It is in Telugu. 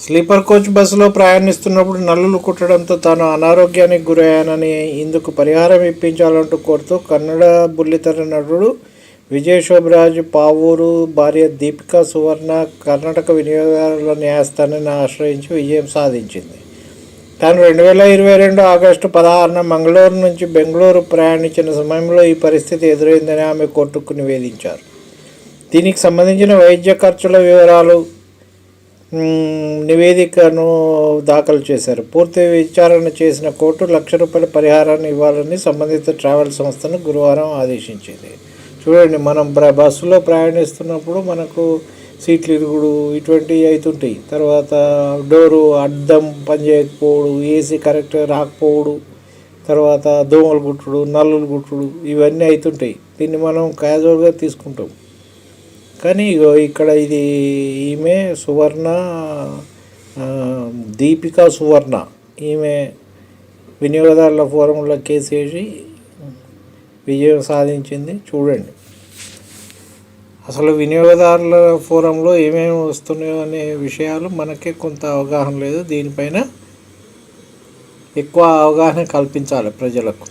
స్లీపర్ కోచ్ బస్సులో ప్రయాణిస్తున్నప్పుడు నల్లులు కుట్టడంతో తాను అనారోగ్యానికి గురయ్యానని ఇందుకు పరిహారం ఇప్పించాలంటూ కోరుతూ కన్నడ బుల్లితెర నటుడు విజయ్ శోభరాజ్ పావూరు భార్య దీపికా సువర్ణ కర్ణాటక వినియోగదారుల న్యాయస్థానాన్ని ఆశ్రయించి విజయం సాధించింది. తాను రెండు వేల ఇరవై రెండు ఆగస్టు పదహారున మంగళూరు నుంచి బెంగళూరు ప్రయాణించిన సమయంలో ఈ పరిస్థితి ఎదురైందని ఆమె కోర్టుకు నివేదించారు. దీనికి సంబంధించిన వైద్య ఖర్చుల వివరాలు నివేదికను దాఖలు చేశారు. పూర్తి విచారణ చేసిన కోర్టు లక్ష రూపాయల పరిహారాన్ని ఇవ్వాలని సంబంధిత ట్రావెల్ సంస్థను గురువారం ఆదేశించింది. చూడండి మనం బస్సులో ప్రయాణిస్తున్నప్పుడు మనకు సీట్లు ఇరుగుడు ఇటువంటివి అవుతుంటాయి తర్వాత డోరు అద్దం పనిచేయకపోవడు ఏసీ కరెక్ట్గా రాకపోవడు తర్వాత దోమలు గుట్టుడు నల్లులు గుట్టుడు ఇవన్నీ అవుతుంటాయి దీన్ని మనం క్యాజువల్గా తీసుకుంటాం. కానీ ఇగో ఇక్కడ ఇది ఈమె సువర్ణ దీపికా సువర్ణ. ఈమె వినియోగదారుల ఫోరంలో కేసు వేసి విజయం సాధించింది. చూడండి. అసలు వినియోగదారుల ఫోరంలో ఏమేమి వస్తున్నాయో అనే విషయాలు మనకే కొంత అవగాహన లేదు. దీనిపైన ఎక్కువ అవగాహన కల్పించాలి ప్రజలకు.